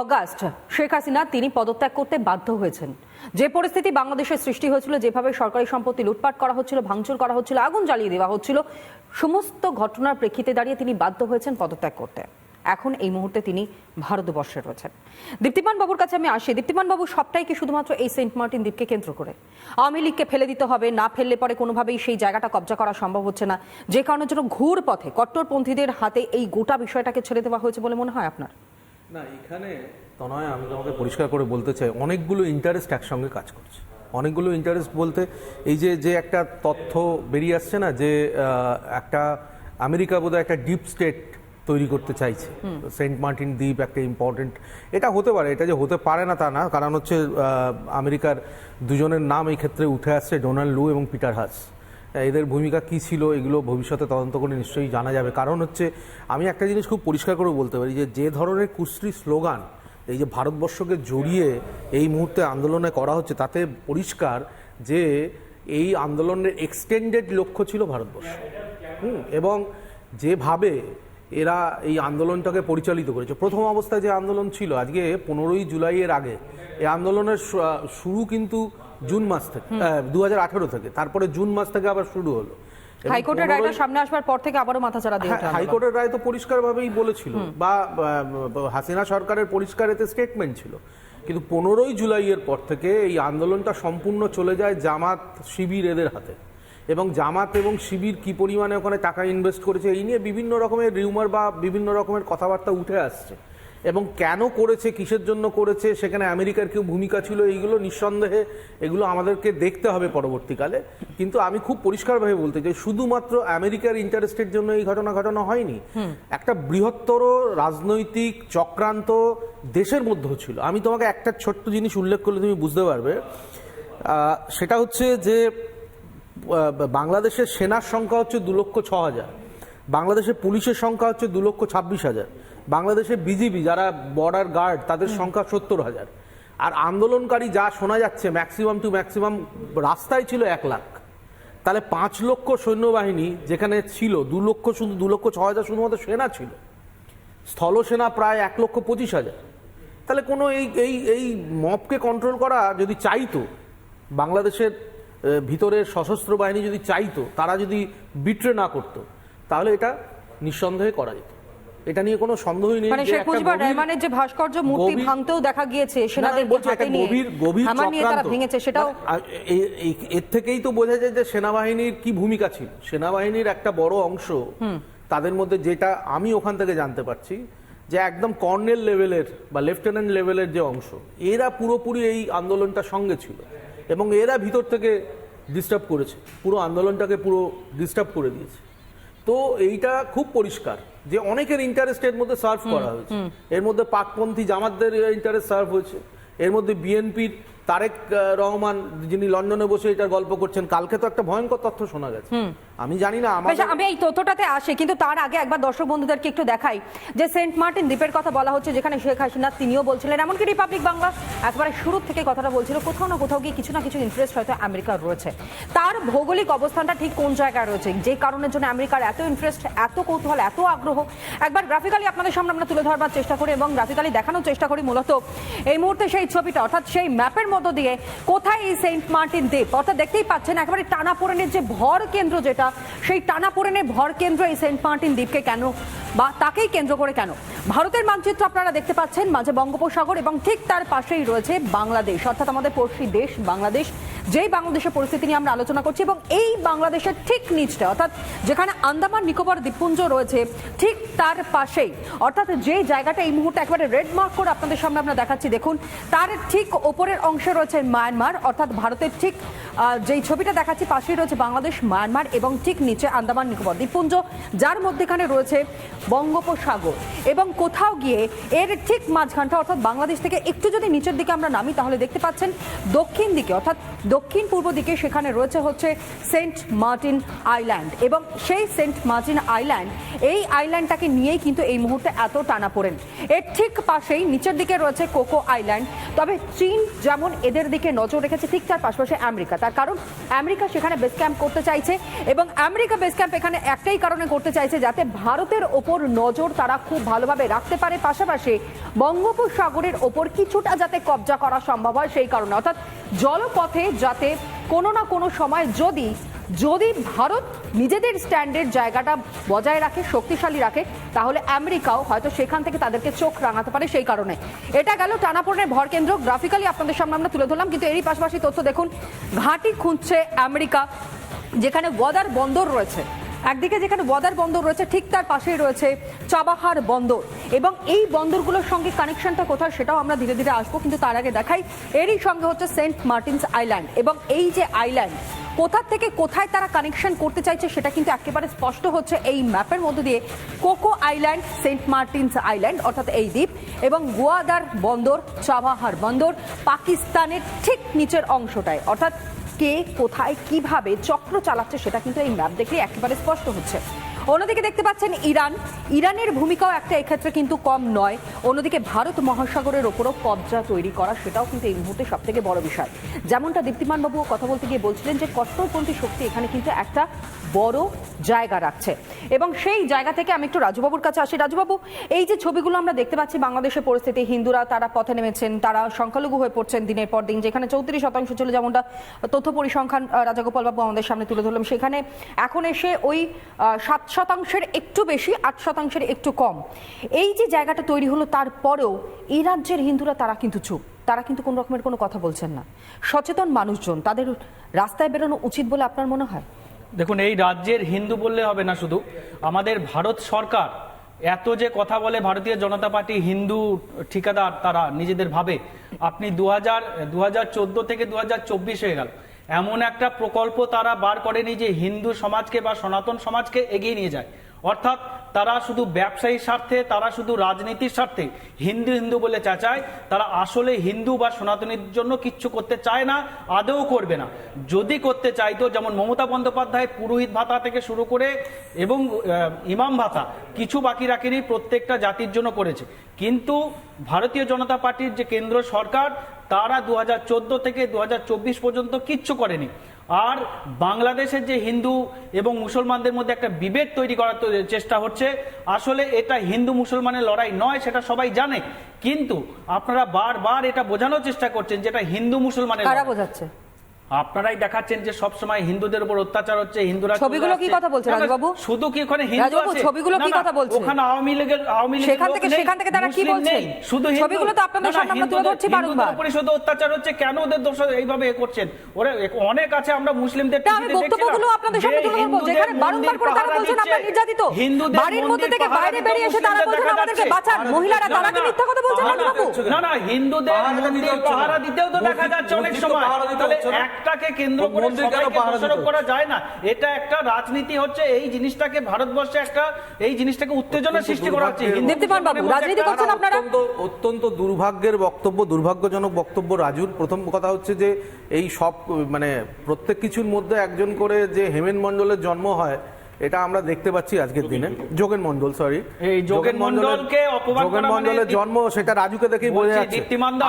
August Sheikh Hasina তিনি পদত্যাগ করতে বাধ্য হয়েছেন। যে পরিস্থিতি বাংলাদেশের সৃষ্টি হয়েছিল, যেভাবে সরকারি সম্পত্তি লুটপাট করা হচ্ছিল, ভাঙচুর করা হচ্ছিল, আগুন জ্বালিয়ে দেওয়া হচ্ছিল, সমস্ত ঘটনার প্রেক্ষিতে দাঁড়িয়ে তিনি বাধ্য হয়েছেন পদত্যাগ করতে। এখন এই মুহূর্তে তিনি ভারতবর্ষে রয়েছেন। দীপ্তিমান বাবুর কাছে আমি আসি। দীপ্তিমান বাবু, সবটাই কি শুধুমাত্র এই সেন্ট মার্টিন দ্বীপকে কেন্দ্র করে? আওয়ামী লীগকে ফেলে দিতে হবে, না ফেললে পরে কোনোভাবেই সেই জায়গাটা কবজা করা সম্ভব হচ্ছে না। যে কারণের জন্য ঘুর পথে কট্টরপন্থীদের হাতে এই গোটা বিষয়টাকে ছেড়ে দেওয়া হয়েছে বলে মনে হয় আপনার? না এখানে তনয় আমি তোমাকে পরিষ্কার করে বলতে চাই অনেকগুলো ইন্টারেস্ট একসঙ্গে কাজ করছে। অনেকগুলো ইন্টারেস্ট বলতে এই যে যে একটা তথ্য বেরিয়ে আসছে না যে একটা আমেরিকা বোধহয় একটা ডিপ স্টেট তৈরি করতে চাইছে। সেন্ট মার্টিন দ্বীপ একটা ইম্পর্টেন্ট এটা হতে পারে এটা যে হতে পারে না তা না কারণ হচ্ছে আমেরিকার দুজনের নাম এই ক্ষেত্রে উঠে আসছে ডোনাল্ড লু এবং পিটার হাস। এদের ভূমিকা কি ছিল এগুলো ভবিষ্যতে তদন্ত করে নিশ্চয়ই জানা যাবে। কারণ হচ্ছে, আমি একটা জিনিস খুব পরিষ্কার করে বলতে পারি যে যে ধরনের কুশ্রী স্লোগান, এই যে ভারতবর্ষকে জড়িয়ে এই মুহূর্তে আন্দোলনে করা হচ্ছে, তাতে পরিষ্কার যে এই আন্দোলনের এক্সটেন্ডেড লক্ষ্য ছিল ভারতবর্ষ। হুম, এবং যেভাবে এরা এই আন্দোলনটাকে পরিচালিত করেছে। প্রথম অবস্থায় যে আন্দোলন ছিল, আজকে পনেরোই জুলাইয়ের আগে, এই আন্দোলনের শুরু কিন্তু জুন মাস থেকে দু থেকে। তারপরে জুন মাস থেকে আবার শুরু হলো। হাইকোর্টের রায়টা সামনে আসবার পর থেকে আবারও মাথাচাড়া দিয়ে হ্যাঁ, হাইকোর্টের রায় তো পরিষ্কারভাবেই বলেছিল। বা বা, হাসিনা সরকারের পরিষ্কার এতে স্টেটমেন্ট ছিল। কিন্তু পনেরোই জুলাইয়ের পর থেকে এই আন্দোলনটা সম্পূর্ণ চলে যায় জামাত শিবির এদের হাতে। এবং জামাত এবং শিবির কি পরিমাণে ওখানে টাকা ইনভেস্ট করেছে এই নিয়ে বিভিন্ন রকমের রিউমার বা বিভিন্ন রকমের কথাবার্তা উঠে আসছে। এবং কেন করেছে কিসের জন্য করেছে সেখানে আমেরিকার কেউ ভূমিকা ছিল এইগুলো নিঃসন্দেহে এগুলো আমাদেরকে দেখতে হবে পরবর্তীকালে। কিন্তু আমি খুব পরিষ্কারভাবে বলতে চাই শুধুমাত্র আমেরিকার ইন্টারেস্টের জন্য এই ঘটনা ঘটানো হয়নি। একটা বৃহত্তর রাজনৈতিক চক্রান্ত দেশের মধ্যেও ছিল। আমি তোমাকে একটা ছোট্ট জিনিস উল্লেখ করলে তুমি বুঝতে পারবে। সেটা হচ্ছে যে বাংলাদেশের সেনার সংখ্যা হচ্ছে দু লক্ষ ছ হাজার। বাংলাদেশের পুলিশের সংখ্যা হচ্ছে দু লক্ষ ছাব্বিশ হাজার। বাংলাদেশের বিজিবি যারা বর্ডার গার্ড তাদের সংখ্যা সত্তর হাজার। আর আন্দোলনকারী যা শোনা যাচ্ছে ম্যাক্সিমাম টু ম্যাক্সিমাম রাস্তায় ছিল এক লাখ। তাহলে পাঁচ লক্ষ সৈন্যবাহিনী যেখানে ছিল দু লক্ষ শুধু দু লক্ষ ছ হাজার শুধুমাত্র সেনা ছিল। স্থলসেনা প্রায় এক লক্ষ পঁচিশ হাজার। তাহলে কোনো এই এই এই মপকে কন্ট্রোল করা যদি চাইতো বাংলাদেশের আহ, ভিতরের সশস্ত্র বাহিনী যদি চাইতো তারা যদি বিট্রে না করতো তাহলে এটা নিঃসন্দেহে করা যেত। এটা নিয়ে কোনো সন্দেহই নেই মানে শেখ মুজিবুর রহমানের যে ভাস্কর্য মূর্তি ভাঙতেও দেখা গিয়েছে সেনাদের হাতে একটা নিয়ে গভীর গভীর চক্রান্ত। ভেঙেছে সেটাও মানে, এ- এর থেকেই তো বোঝা যায় যে সেনাবাহিনীর কি ভূমিকা ছিল। সেনাবাহিনীর একটা বড় অংশ তাদের মধ্যে যেটা আমি ওখান থেকে জানতে পারছি যে একদম কর্নেল লেভেলের বা লেফটেন্যান্ট লেভেলের যে অংশ এরা পুরোপুরি এই আন্দোলনটার সঙ্গে ছিল এবং এরা ভিতর থেকে ডিস্টার্ব করেছে। পুরো আন্দোলনটাকে পুরো ডিস্টার্ব করে দিয়েছে। তো এইটা খুব পরিষ্কার। যে অনেকের ইন্টারেস্ট এর মধ্যে সার্ভ করা হয়েছে। এর মধ্যে পাকপন্থী জামাতদের ইন্টারেস্ট সার্ভ হয়েছে। এর মধ্যে বিএনপির তারেক রহমান যিনি লন্ডনে বসে এটার গল্প করছেন কালকে তো একটা ভয়ঙ্কর তথ্য শোনা গেছে। আমি জানি না আমি এই তথ্যটাতে আসি কিন্তু তার আগে একবার দর্শক বন্ধুদেরকে একটু দেখাই যে সেন্ট মার্টিন দ্বীপের কথা বলা হচ্ছে যেখানে শেখ হাসিনা তিনিও বলছিলেন এমনকি রিপাবলিক বাংলা একবারে শুরু থেকে কথাটা বলছিল কোথাও না কোথাও গিয়ে কিছু না কিছু ইন্টারেস্ট হয়তো আমেরিকার রয়েছে। তার ভৌগোলিক অবস্থানটা ঠিক কোন জায়গায় রয়েছে? যে কারণের জন্য আমেরিকার এত ইন্টারেস্ট এত কৌতূহল এত আগ্রহ একবার গ্রাফিক্যালি আপনাদের সামনে আমরা তুলে ধরবার চেষ্টা করি এবং গ্রাফিক্যালি দেখানোর চেষ্টা করি মূলত এই মুহূর্তে সেই ছবিটা অর্থাৎ সেই ম্যাপের মধ্য দিয়ে কোথায় এই সেন্ট মার্টিন দ্বীপ? অর্থাৎ দেখতেই পাচ্ছেন, একেবারে টানাপোড়েনের যে ভর কেন্দ্র যেটা, সেই টানাপোড়েনের ভর কেন্দ্র এই সেন্ট মার্টিন দ্বীপকে কেন বা তাকেই কেন্দ্র করে কেন? ভারতের মানচিত্র আপনারা দেখতে পাচ্ছেন, মাঝে বঙ্গোপসাগর এবং ঠিক তার পাশেই রয়েছে বাংলাদেশ, অর্থাৎ আমাদের পড়শি দেশ বাংলাদেশ। যেই বাংলাদেশের পরিস্থিতি নিয়ে আমরা আলোচনা করছি এবং এই বাংলাদেশের ঠিক নিচটা, অর্থাৎ যেখানে আন্দামান নিকোবর দ্বীপপুঞ্জ রয়েছে, ঠিক তার পাশেই, অর্থাৎ যে জায়গাটা এই মুহূর্তে একেবারে রেড মার্ক করে আপনাদের সামনে আমরা দেখাচ্ছি, দেখুন, তার ঠিক ওপরের অংশে রয়েছে মায়ানমার অর্থাৎ ভারতের ঠিক যেই ছবিটা দেখাচ্ছি, পাশেই রয়েছে বাংলাদেশ, মায়ানমার এবং ঠিক নিচে আন্দামান নিকোবর দ্বীপপুঞ্জ, যার মধ্যেখানে রয়েছে বঙ্গোপসাগর। এবং কোথাও গিয়ে এর ঠিক মাঝখানটা, অর্থাৎ বাংলাদেশ থেকে একটু যদি নিচের দিকে আমরা নামি, তাহলে দেখতে পাচ্ছেন দক্ষিণ দিকে, অর্থাৎ দক্ষিণ পূর্ব দিকে সেখানে রয়েছে হচ্ছে সেন্ট মার্টিন আইল্যান্ড। এবং সেই সেন্ট মার্টিন আইল্যান্ড, এই আইল্যান্ডটাকে নিয়েই কিন্তু এই মুহূর্তে এত টানা পড়েন এর ঠিক পাশেই নিচের দিকে রয়েছে কোকো আইল্যান্ড। তবে চীন যেমন এদের দিকে নজর রেখেছে, ঠিক তার পাশাপাশি আমেরিকা। তার কারণ আমেরিকা সেখানে বেস ক্যাম্প করতে চাইছে এবং আমেরিকা বেস ক্যাম্প এখানে একটাই কারণে করতে চাইছে যাতে ভারতের ওপর নজর তারা খুব ভালোভাবে রাখতে পারে। পাশাপাশি বঙ্গোপসাগরের ওপর কিছুটা যাতে কবজা করা সম্ভব হয় সেই কারণে। অর্থাৎ জলপথে যাতে কোনো না কোনো সময় যদি যদি ভারত নিজেদের স্ট্যান্ডের জায়গাটা বজায় রাখে, শক্তিশালী রাখে, তাহলে আমেরিকাও হয়তো সেখান থেকে তাদেরকে চোখ রাঙাতে পারে সেই কারণে। এটা গেল টানাপোড়ের ভর কেন্দ্র। গ্রাফিক্যালি আপনাদের সামনে আমরা তুলে ধরলাম, কিন্তু এরই পাশাপাশি তথ্য দেখুন, ঘাঁটি খুঁজছে আমেরিকা, যেখানে গদার বন্দর রয়েছে। একদিকে যেখানে বদার বন্দর রয়েছে, ঠিক তার পাশেই রয়েছে চাবাহার বন্দর। এবং এই বন্দরগুলোর সঙ্গে কানেকশনটা কোথায় সেটাও আমরা ধীরে ধীরে আসব, কিন্তু তার আগে দেখাই। এরই সঙ্গে হচ্ছে সেন্ট মার্টিনস আইল্যান্ড এবং এই যে আইল্যান্ড কোথা থেকে কোথায় তারা কানেকশন করতে চাইছে সেটা কিন্তু একেবারে স্পষ্ট হচ্ছে এই ম্যাপের মধ্যে দিয়ে। Coco island Saint Martin's island অর্থাৎ এই দ্বীপ, এবং গোয়াদার বন্দর চাবাহার বন্দর, পাকিস্তানের ঠিক নিচের অংশটায়। অর্থাৎ কে, কোথায়, কীভাবে চক্র চালাচ্ছে সেটা কিন্তু এই ম্যাপ দেখলে একেবারে স্পষ্ট হচ্ছে। অন্যদিকে দেখতে পাচ্ছেন ইরান। ইরানের ভূমিকাও একটা এক্ষেত্রে কিন্তু কম নয়। অন্যদিকে ভারত মহাসাগরের ওপরও কবজা তৈরি করা সেটাও কিন্তু এই মুহূর্তে সব থেকে বড় বিষয়। যেমনটা দীপ্তিমান বাবু কথা বলতে গিয়ে বলছিলেন যে কট্টরপন্থী শক্তি এখানে কিন্তু একটা বড় জায়গা রাখছে। এবং সেই জায়গা থেকে আমি একটু রাজুবাবুর কাছে আসি। রাজুবাবু এই যে ছবিগুলো আমরা দেখতে পাচ্ছি বাংলাদেশের পরিস্থিতি হিন্দুরা তারা পথে নেমেছেন তারা সংখ্যালঘু হয়ে পড়ছেন দিনের পর দিন যেখানে চৌত্রিশ শতাংশ ছিল যেমনটা তথ্য পরিসংখ্যান আহ, রাজাগোপাল বাবু আমাদের সামনে তুলে ধরলাম সেখানে এখন এসে ওই সাত শতাংশের একটু বেশি, আট শতাংশের একটু কম। এই যে জায়গাটা তৈরি হলো তারপরেও এই রাজ্যের হিন্দুরা তারা কিন্তু চুপ। তারা কিন্তু কোনো রকমের কোনো কথা বলছেন না। সচেতন মানুষজন, তাদের রাস্তায় বেরোনো উচিত বলে আপনার মনে হয়? দেখুন, এই রাজ্যের হিন্দু বললে হবে না শুধু। আমাদের ভারত সরকার এত যে কথা বলে ভারতীয় জনতা পার্টি হিন্দু ঠিকাদার তারা নিজেদের ভাবে। আপনি দু হাজার থেকে দু হাজার চব্বিশ হয়ে গেল। এমন একটা প্রকল্প তারা বার করেনি যে হিন্দু সমাজকে বা সনাতন সমাজকে এগিয়ে নিয়ে যায়। অর্থাৎ তারা শুধু ব্যবসায়ীর স্বার্থে, তারা শুধু রাজনীতির স্বার্থে হিন্দু হিন্দু বলে চাচায়, তারা আসলে হিন্দু বা সনাতনীর জন্য কিচ্ছু করতে চায় না, আদৌ করবে না। যদি করতে চাইতো, যেমন মমতা বন্দ্যোপাধ্যায় পুরোহিত ভাতা থেকে শুরু করে এবং ইমাম ভাতা, কিছু বাকি রাখেনি, প্রত্যেকটা জাতির জন্য করেছে। কিন্তু ভারতীয় জনতা পার্টির যে কেন্দ্র সরকার তারা দু হাজার চোদ্দ থেকে দু হাজার চব্বিশ পর্যন্ত কিচ্ছু করেনি। আর বাংলাদেশের যে হিন্দু এবং মুসলমানদের মধ্যে একটা বিভেদ তৈরি করার চেষ্টা হচ্ছে। আসলে এটা হিন্দু মুসলমানের লড়াই নয় সেটা সবাই জানে। কিন্তু আপনারা বারবার এটা বোঝানোর চেষ্টা করছেন যেটা হিন্দু মুসলমানের বোঝাচ্ছে? আপনারাই দেখাচ্ছেন যে সব সময় হিন্দুদের উপর অত্যাচার হচ্ছে হিন্দুরা ছবিগুলো কি কথা বলছে রাজবাবু? শুধু কি ওখানে হিন্দু রাজবাবু, আছে ছবিগুলো কি কথা বলছে? ওখানে আওয়ামী লীগের আওয়ামী লীগের সেখান থেকে- সেখান থেকে তারা কি বলছেন? শুধু হিন্দু। ছবিগুলো তো আপনাদের সামনে আমরা তুলে ধরছি বারংবার। উপরে শুধু অত্যাচার হচ্ছে কেন ওদের দোষ এইভাবে এ করছেন ওরা অনেক আছে আমরা মুসলিমদের আমি বক্তব্যগুলো আপনাদের সামনে তুলে ধরবো যেখানে বারংবার করে তারা বলছেন আমরা নির্যাতিত হিন্দুদের বাড়ির মধ্যে থেকে পাহারা বাইরে বেরিয়ে এসে তারা বলছেন আমাদেরকে বাঁচান মহিলারা তারা কি মিথ্যা কথা বলছেন না, না, না হিন্দুদের পাহারা দিতেও তো দেখা যাচ্ছে অনেক সময় তাহলে। একটাকে কেন্দ্র করে সবাইকে দোষারোপ করা যায় না। এটা একটা রাজনীতি হচ্ছে এই জিনিসটাকে ভারতবর্ষে একটা এই জিনিসটাকে উত্তেজনা সৃষ্টি করা হচ্ছে। দীপ্তিমান বাবু, রাজনীতি করছেন আপনারা? অত্যন্ত অত্যন্ত দুর্ভাগ্যের বক্তব্য দুর্ভাগ্যজনক বক্তব্য রাজুর। প্রথম কথা হচ্ছে যে এই সব মানে প্রত্যেক কিছুর মধ্যে একজন করে যে হেমেন মন্ডলের জন্ম হয় এটা আমরা দেখতে পাচ্ছি আজকের দিনে। যোগেন মণ্ডল। সরি এই যোগেন মণ্ডলকে অপমান যোগেন করা মানে জন্ম সেটা রাজুকে দেখেই বোঝা যাচ্ছে।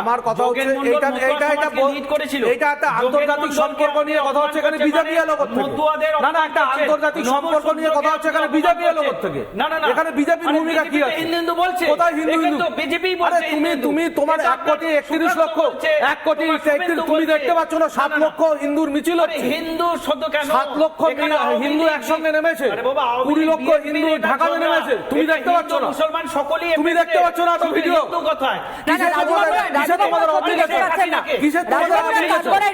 আমার কথা হচ্ছে এটা এটা এটা করেছিল। এটা একটা আন্তর্জাতিক সম্পর্ক নিয়ে কথা হচ্ছে এখানে বিজেপি এলো মানে থেকে না না একটা আন্তর্জাতিক সম্পর্ক নিয়ে কথা হচ্ছে এখানে বিজেপি এলো থেকে না না এখানে বিজেপির ভূমিকা কি আছে? হিন্দু বলছে। কোথায় হিন্দু হিন্দু? বিজেপি বলছে তুমি তুমি তোমার এটা এক কোটি আপনার একত্রিশ সুকান্ত লক্ষ বলছে, এক কোটি তোমার একত্রিশ শুভেন্দু তুমি দেখতে পাচ্ছ না সাত না, না, লক্ষ হিন্দুর মিছিল হচ্ছে। হিন্দু শুধু কেন সাত লক্ষ এখানে হিন্দু একসঙ্গে একসঙ্গে নেমেছে। আরে বাবা, আওয়ামী কুড়ি লক্ষ হিন্দু ঢাকাতে। নেমেছে। তুমি দেখতে পাচ্ছ না? মুসলমান সকলেই তুমি দেখতে পাচ্ছ না তো ভিডিও? কোথায়?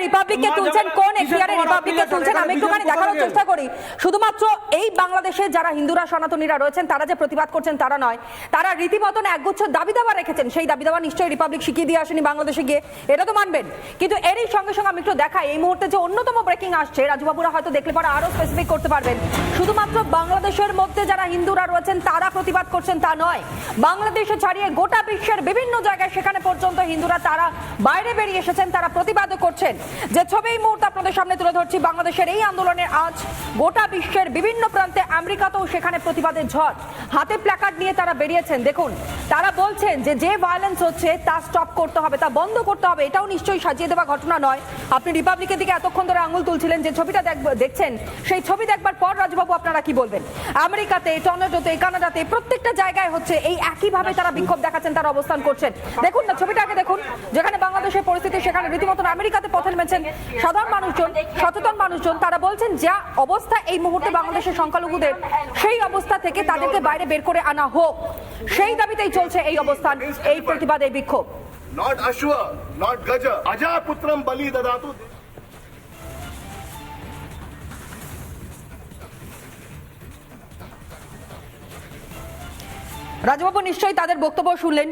রিপাবলিককে তুলছেন কোন এখতিয়ারে? রিপাবলিককে তুলছেন আমি একটুখানি দেখানোর চেষ্টা করি। শুধুমাত্র এই বাংলাদেশে যারা হিন্দুরা সনাতনীরা রয়েছেন তারা যে প্রতিবাদ করছেন তারা নয়। তারা রীতিমতন একগুচ্ছ দাবি দাবা রেখেছেন। সেই দাবি দাবা নিশ্চয়ই রিপাবলিক শিখিয়ে দিয়ে আসেনি বাংলাদেশে গিয়ে। এটা তো মানবেন। কিন্তু এরই সঙ্গে সঙ্গে আমি একটু দেখাই এই মুহূর্তে যে অন্যতম ব্রেকিং আসছে রাজুবাবুরা হয়তো দেখলে পরে আরও স্পেসিফিক করতে পারবেন। শুধু শুধুমাত্র বাংলাদেশের মধ্যে যারা হিন্দুরা রয়েছেন, তারা প্রতিবাদ করছেন, তা নয়। বাংলাদেশে ছাড়িয়ে গোটা বিশ্বের বিভিন্ন জায়গায় সেখানে পর্যন্ত হিন্দুরা, তারা বাইরে বেরিয়ে এসেছেন, তারা প্রতিবাদ করছেন। যে ছবি এই মুহূর্তে আপনাদের সামনে তুলে ধরছি, বাংলাদেশের এই আন্দোলনে আজ গোটা বিশ্বের বিভিন্ন প্রান্তে, আমেরিকাতেও সেখানে প্রতিবাদের ঝড়। হাতে প্ল্যাকার্ড নিয়ে তারা বেরিয়েছেন। দেখুন তারা বলছেন যে যে ভায়োলেন্স হচ্ছে, তা স্টপ করতে হবে, তা বন্ধ করতে হবে, এটাও নিশ্চয়ই সাজিয়ে দেওয়া ঘটনা নয়। আপনি রিপাবলিকের দিকে এতক্ষণ ধরে আঙুল তুলছিলেন যে ছবিটা দেখ- দেখছেন, সেই ছবি দেখবার পর রাজবাবু আপনারা কি বলবেন? আমেরিকাতে টর্নেডোতে কানাডাতে, প্রত্যেকটা জায়গায় হচ্ছে এই একইভাবে তারা বিক্ষোভ দেখাচ্ছেন, তারা অবস্থান করছেন। দেখুন না, ছবিটা আগে দেখুন। যেখানে বাংলাদেশের পরিস্থিতি, সেখানে রীতিমতন আমেরিকাতে পথে নেমেছেন সাধারণ মানুষজন, সচেতন মানুষজন। তারা বলছেন, যা অবস্থা এই মুহূর্তে বাংলাদেশের সংখ্যালঘুদের, সেই অবস্থা থেকে তাদেরকে বাইরে বের করে আনা হোক। সেই দাবিতেই চলছে এই অবস্থান এই প্রতিবাদ এই বিক্ষোভ। Not Ashwa, not Gaja. Ajaputram Bali Dadatu. Rajbabu নিশ্চয়ই তাদের বক্তব্য শুনলেন।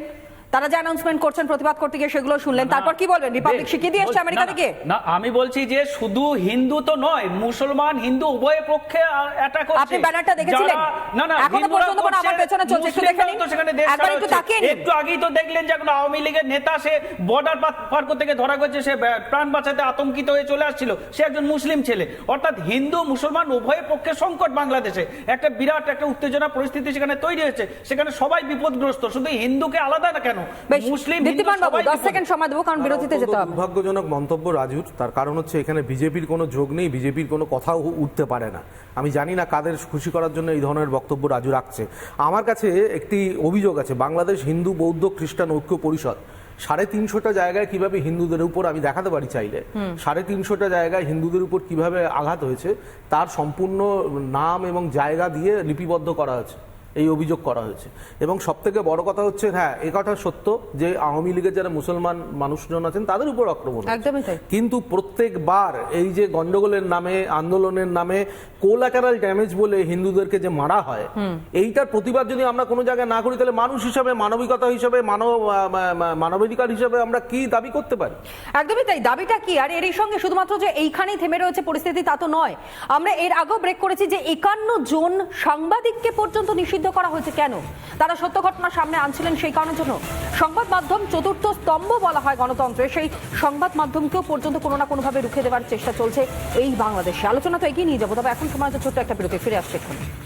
তারা যে অ্যানাউন্সমেন্ট করছেন প্রতিবাদ করতে গিয়ে সেগুলো শুনলেন। তারপর কি বলবেন? রিপাবলিক শিখিয়ে দিয়ে এসছে আমেরিকা থেকে না আমি বলছি যে শুধু হিন্দু তো নয় মুসলমান হিন্দু উভয় পক্ষে অ্যাটাক হচ্ছে আপনি ব্যানারটা দেখেছিলেন? না না এখনও পর্যন্ত মনে পেছনে চলছে, একটু দেখে নিন। সেখানে দেশ একবার একটু তাকিয়ে একটু আগেই তো দেখলেন যে এখন আওয়ামী লীগের নেতা সে বর্ডার পার করতে গিয়ে ধরা গেছে সে প্রাণ বাঁচাতে আতঙ্কিত হয়ে চলে আসছিল। সে একজন মুসলিম ছেলে। অর্থাৎ হিন্দু মুসলমান উভয় পক্ষে সংকট বাংলাদেশে। একটা বিরাট একটা উত্তেজনা পরিস্থিতি সেখানে তৈরি হয়েছে। সেখানে সবাই বিপদগ্রস্ত শুধু হিন্দুকে আলাদা না কেন? মুসলিম দশ সেকেন্ড সময় দেবো কারণ বিরতিতে যেতে হবে। দুর্ভাগ্যজনক মন্তব্য রাজুর। তার কারণ হচ্ছে এখানে বিজেপির কোনো যোগ নেই বিজেপির কোনো কথাও উঠতে পারে না। আমি জানি না কাদের খুশি করার জন্য এই ধরনের বক্তব্য রাজু রাখছে। আমার কাছে একটি অভিযোগ আছে বাংলাদেশ হিন্দু বৌদ্ধ খ্রিস্টান ঐক্য পরিষদ। সাড়ে তিনশোটা জায়গায় কীভাবে হিন্দুদের উপর আমি দেখাতে পারি চাইলে? সাড়ে তিনশোটা জায়গায় হিন্দুদের উপর কীভাবে আঘাত হয়েছে তার সম্পূর্ণ নাম এবং জায়গা দিয়ে লিপিবদ্ধ করা হয়েছে। এই অভিযোগ করা হয়েছে। এবং সব থেকে বড় কথা হচ্ছে হ্যাঁ এ কথা সত্য যে আওয়ামী লীগের যারা মুসলমান মানুষজন আছেন তাদের উপর আক্রমণ। কিন্তু প্রত্যেকবার এই যে গন্ডগোলের নামে আন্দোলনের নামে কোলাটারাল ড্যামেজ বলে হিন্দুদেরকে যে মারা হয় এইটার প্রতিবাদ যদি আমরা কোনো জায়গায় না করি তাহলে মানুষ হিসাবে মানবিকতা হিসাবে মানব মানবাধিকার হিসাবে আমরা কি দাবি করতে পারি? একদমই তাই। দাবিটা কি? আর এরই সঙ্গে শুধুমাত্র যে এইখানেই থেমে রয়েছে পরিস্থিতি তা তো নয়। আমরা এর আগেও ব্রেক করেছি যে একান্ন জন সাংবাদিককে পর্যন্ত নিষিদ্ধ করা হয়েছে কেন? তারা সত্য ঘটনা সামনে আনছিলেন সেই কারণের জন্য। সংবাদ মাধ্যম চতুর্থ স্তম্ভ বলা হয় গণতন্ত্রের। সেই সংবাদ মাধ্যমকেও পর্যন্ত কোনো না কোনোভাবে রুখে দেওয়ার চেষ্টা চলছে এই বাংলাদেশে। আলোচনা তো এগিয়ে নিয়ে যাব, তবে এখন সময় ছোট্ট একটা বিরতি, ফিরে আসছে এক্ষুনি।